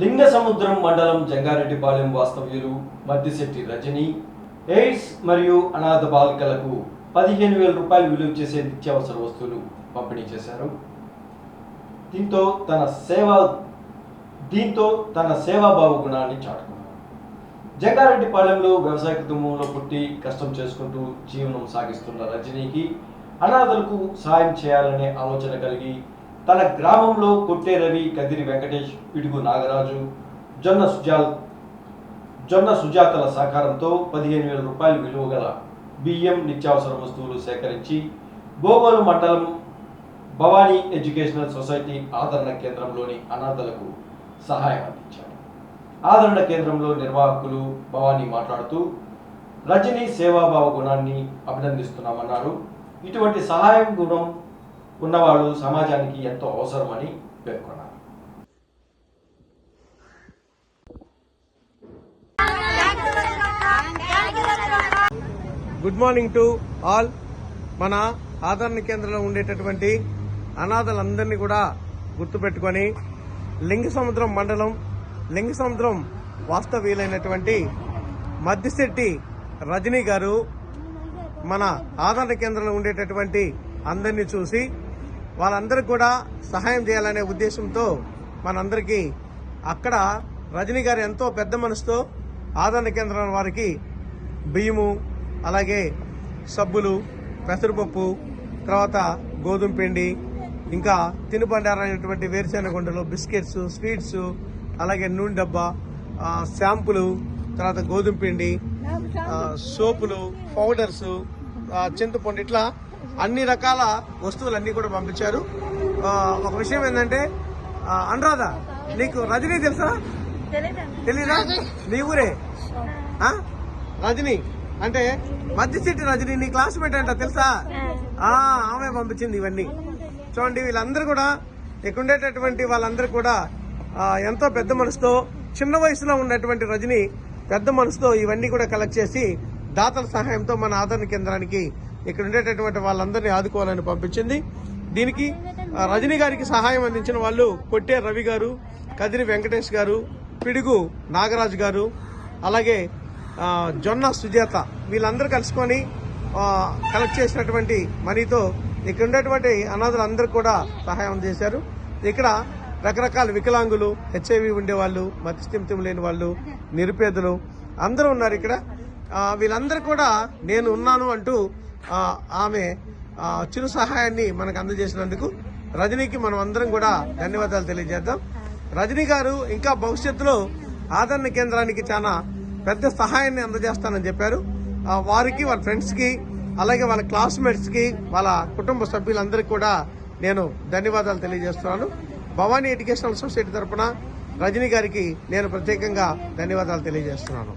లింగ సముద్రం మండలం జంగారెడ్డిపాలెం వాస్తవ్యులు మద్దిశెట్టి రజని ఎయిడ్స్ మరియు అనాథ బాలికలకు పదిహేను వేల రూపాయలు విలువ చేసే నిత్యావసర వస్తువులు పంపిణీ చేశారు. దీంతో తన సేవ దీంతో తన సేవాభావ గుణాన్ని చాటుకున్నారు. జంగారెడ్డిపాలెంలో వ్యవసాయ కుటుంబంలో పుట్టి కష్టం చేసుకుంటూ జీవనం సాగిస్తున్న రజనీకి అనాథలకు సాయం చేయాలనే ఆలోచన కలిగి తన గ్రామంలో కొట్టే రవి కదిరి వెంకటేష్ పిడుగు నాగరాజు జొన్న సుజాల్ జొన్న సుజాతల సహకారంతో పదిహేను వేల రూపాయలు విలువ గల బియ్యం నిత్యావసర వస్తువులు సేకరించి బోగోలు మండలం భవానీ ఎడ్యుకేషనల్ సొసైటీ ఆదరణ కేంద్రంలోని అనాథలకు సహాయం అందించారు. ఆదరణ కేంద్రంలో నిర్వాహకులు భవానీ మాట్లాడుతూ రజనీ సేవాభావ గుణాన్ని అభినందిస్తున్నామన్నారు. ఇటువంటి సహాయం గుణం ఉన్నవాళ్ళు సమాజానికి ఎంతో అవసరమని పేర్కొన్నారు. గుడ్ మార్నింగ్ టు ఆల్ మన ఆదరణ కేంద్రంలో ఉండేటటువంటి అనాథలందరినీ కూడా గుర్తుపెట్టుకొని లింగ సముద్రం మండలం లింగ సముద్రం వాస్తవ్యులైనటువంటి మద్దిశెట్టి రజనీ గారు మన ఆదరణ కేంద్రంలో ఉండేటటువంటి అందరినీ చూసి వాళ్ళందరికీ కూడా సహాయం చేయాలనే ఉద్దేశంతో మనందరికీ అక్కడ రజనీ గారు ఎంతో పెద్ద మనసుతో ఆదరణ కేంద్రం వారికి బియ్యము అలాగే సబ్బులు పెసరపప్పు తర్వాత గోధుమ పిండి ఇంకా తినుబండారైనటువంటి వేరుశెనగ గుండెలు బిస్కెట్స్ స్వీట్స్ అలాగే నూనె డబ్బా ఆ, షాంపులు తర్వాత గోధుమ పిండి సోపులు పౌడర్స్ చింతపండు ఇట్లా అన్ని రకాల వస్తువులన్నీ కూడా పంపించారు. ఒక విషయం ఏంటంటే అనురాధ నీకు రజనీ తెలుసా? తెలీదా? నీ ఊరే? రజని. అంటే మధ్యసిట్టి రజని నీ క్లాస్మేట్ అంట తెలుసా? ఆ. ఆమె పంపించింది ఇవన్నీ. చూడండి వీళ్ళందరూ కూడా ఇక్కడ ఉండేటటువంటి వాళ్ళందరూ కూడా ఎంతో పెద్ద మనసుతో చిన్న వయసులో ఉన్నటువంటి రజని పెద్ద మనసుతో ఇవన్నీ కూడా కలెక్ట్ చేసి దాతల సహాయంతో మన ఆదరణ కేంద్రానికి ఇక్కడ ఉండేటటువంటి వాళ్ళందరినీ ఆదుకోవాలని పంపించింది. దీనికి రజనీ గారికి సహాయం అందించిన వాళ్ళు కొట్టే రవి గారు కదిరి వెంకటేష్ గారు పిడుగు నాగరాజు గారు అలాగే జొన్న సుజాత వీళ్ళందరూ కలుసుకొని కలెక్ట్ చేసినటువంటి మనీతో ఇక్కడ ఉండేటువంటి అనాథులందరూ కూడా సహాయం చేశారు. ఇక్కడ రకరకాల వికలాంగులు హెచ్ఐవి ఉండేవాళ్ళు మతిస్థిమితం లేని వాళ్ళు నిరుపేదలు అందరూ ఉన్నారు ఇక్కడ. వీళ్ళందరూ కూడా నేను ఉన్నాను అంటూ ఆమె చిరు సహాయాన్ని మనకు అందజేసినందుకు రజనీకి మనం అందరం కూడా ధన్యవాదాలు తెలియజేద్దాం. రజనీ గారు ఇంకా భవిష్యత్తులో ఆదరణ కేంద్రానికి చాలా పెద్ద సహాయాన్ని అందజేస్తానని చెప్పారు. వారికి వాళ్ళ ఫ్రెండ్స్కి అలాగే వాళ్ళ క్లాస్మేట్స్కి వాళ్ళ కుటుంబ సభ్యులందరికీ కూడా నేను ధన్యవాదాలు తెలియజేస్తున్నాను. భవానీ ఎడ్యుకేషనల్ సొసైటీ తరఫున రజనీ గారికి నేను ప్రత్యేకంగా ధన్యవాదాలు తెలియజేస్తున్నాను.